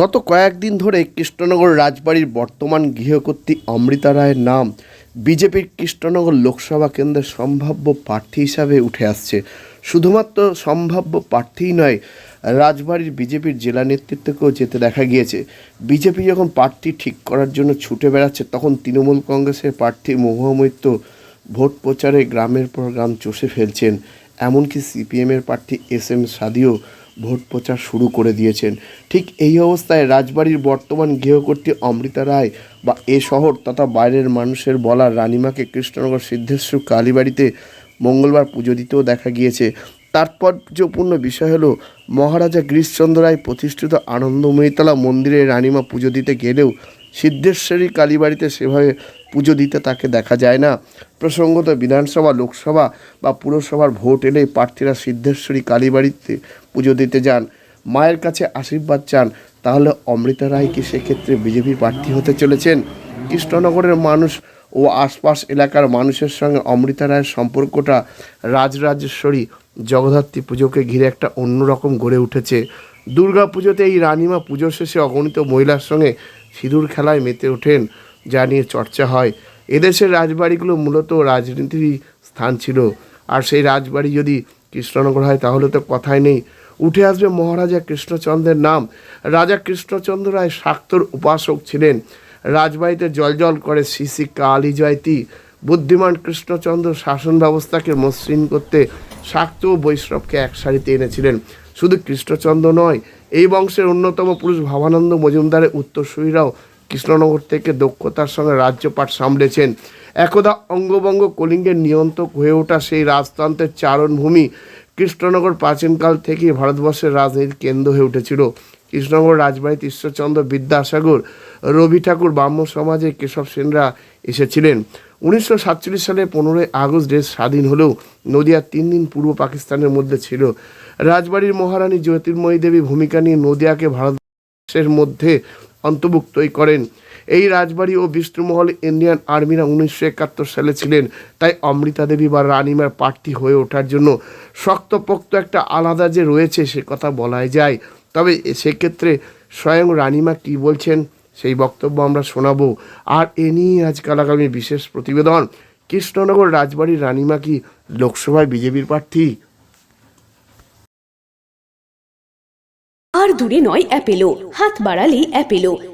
গত কয়েকদিন ধরে কৃষ্ণনগর রাজবাড়ির বর্তমান গৃহকর্ত্রী অমৃতা রায়ের নাম বিজেপির কৃষ্ণনগর লোকসভা কেন্দ্রের সম্ভাব্য প্রার্থী হিসাবে উঠে আসছে। শুধুমাত্র সম্ভাব্য প্রার্থীই নয়, রাজবাড়ির বিজেপির জেলা নেতৃত্বকেও যেতে দেখা গিয়েছে। বিজেপি যখন প্রার্থী ঠিক করার জন্য ছুটে বেড়াচ্ছে, তখন তৃণমূল কংগ্রেসের প্রার্থী মহুয়া ভোট প্রচারে গ্রামের পর গ্রাম চষে ফেলছেন। এমনকি সিপিএমের প্রার্থী এস এম সাদিও ভোট প্রচার শুরু করে দিয়েছেন। ঠিক এই অবস্থায় রাজবাড়ির বর্তমান গৃহকর্ত্রী অমৃতা রায় বা এ শহর তথা বাইরের মানুষের বলা রানিমাকে কৃষ্ণনগর সিদ্ধেশ্বর কালীবাড়িতে মঙ্গলবার পুজো দিতেও দেখা গিয়েছে। তাৎপর্যপূর্ণ বিষয় হলো, মহারাজা গিরিশচন্দ্র রায় প্রতিষ্ঠিত আনন্দময়ীতলা মন্দিরে রানিমা পুজো দিতে গেলেও সিদ্ধেশ্বরী কালীবাড়িতে সেভাবে পুজো দিতে তাকে দেখা যায় না। প্রসঙ্গত বিধানসভা, লোকসভা বা পুরসভার ভোট এলে প্রার্থীরা সিদ্ধেশ্বরী কালীবাড়িতে পুজো দিতে যান। মায়ের কাছে আশীর্বাদ চান, তাহলে অমৃতা রায় কি সেক্ষেত্রে বিজেপির প্রার্থী হতে চলেছেন? কৃষ্ণনগরের মানুষ ও আশপাশ এলাকার মানুষের সঙ্গে অমৃতা রায়ের সম্পর্কটা রাজরাজেশ্বরী জগদ্ধাত্রী পুজোকে ঘিরে একটা অন্যরকম গড়ে উঠেছে। দুর্গা পুজোতে এই রানিমা পুজো শেষে অগণিত মহিলার সঙ্গে সিঁদুর খেলায় মেতে ওঠেন। যা নিয়ে চর্চা হয়। এদেশের রাজবাড়িগুলো মূলত রাজনীতির স্থান ছিল। আর সেই রাজবাড়ি যদি কৃষ্ণনগর হয়, তাহলে তো কথাই নেই। উঠে আসবে মহারাজা কৃষ্ণচন্দ্রের নাম। রাজা কৃষ্ণচন্দ্র রায় শাক্তর উপাসক ছিলেন। রাজবাড়িতে জলজল করে শ্রী কালী জয়তী বুদ্ধিমান কৃষ্ণচন্দ্র শাসন ব্যবস্থাকে মসৃণ করতে শাক্ত ও বৈষ্ণবকে এক সারিতে এনেছিলেন। শুধু কৃষ্ণচন্দ্র নয়, এই বংশের অন্যতম পুরুষ ভাবানন্দ মজুমদারের উত্তরসূরিরাও কৃষ্ণনগর থেকে দক্ষতার সঙ্গে রাজ্যপাট সামলেছেন। একদা অঙ্গভঙ্গ কলিঙ্গের নিয়ন্ত্রক হয়ে ওঠা সেই রাজতন্ত্রের চারণভূমি কৃষ্ণনগর প্রাচীনকাল থেকেই ভারতবর্ষের রাজনীতির কেন্দ্র হয়ে উঠেছিল। কৃষ্ণনগর রাজবাড়িতে ঈশ্বরচন্দ্র বিদ্যাসাগর, রবি ঠাকুর ব্রাহ্ম সমাজে কেশব সেনরা এসেছিলেন। উনিশশো সাতচল্লিশ সালে পনেরোই আগস্ট দেশ স্বাধীন হলেও নদিয়া তিন দিন পূর্ব পাকিস্তানের মধ্যে ছিল। রাজবাড়ির মহারানী জ্যোতির্ময়ী দেবী ভূমিকা নিয়ে নদিয়াকে ভারতবর্ষের মধ্যে অন্তর্ভুক্তই করেন। এই রাজবাড়ি ও বিষ্ণুমহল ইন্ডিয়ান আর্মিরা উনিশশো একাত্তর সালে ছিলেন। তাই অমৃতা দেবী বা রানিমার প্রার্থী হয়ে ওঠার জন্য শক্তপোক্ত একটা আলাদা যে রয়েছে সে কথা বলাই যায়। তবে সেক্ষেত্রে স্বয়ং রানিমা কি বলছেন সেই বক্তব্য আমরা শোনাবো। আর এ নিয়ে আজকাল আগামী বিশেষ প্রতিবেদন। কৃষ্ণনগর রাজবাড়ির রানিমা কি লোকসভায় বিজেপির প্রার্থী? আর দূরে নয় অ্যাপেলো। হাত বাড়ালেই Apollo.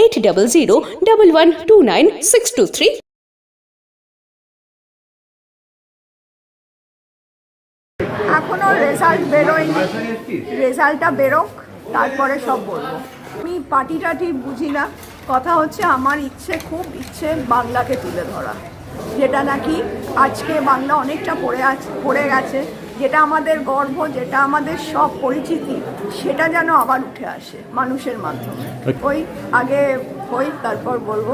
Eight double zero double one two nine six two three এখনও রেজাল্ট বেরোয়নি। রেজাল্টটা বেরোক, তারপরে সব বলব। আমি পার্টি টাটি বুঝি না। কথা হচ্ছে আমার ইচ্ছে, খুব ইচ্ছে বাংলাকে তুলে ধরা। যেটা নাকি আজকে বাংলা অনেকটা পড়ে আছে, পড়ে গেছে। যেটা আমাদের গর্ব যেটা আমাদের সব পরিচিতি সেটা যেন আবার উঠে আসে মানুষের মাধ্যমে। ওই আগে ওই তারপর বলব।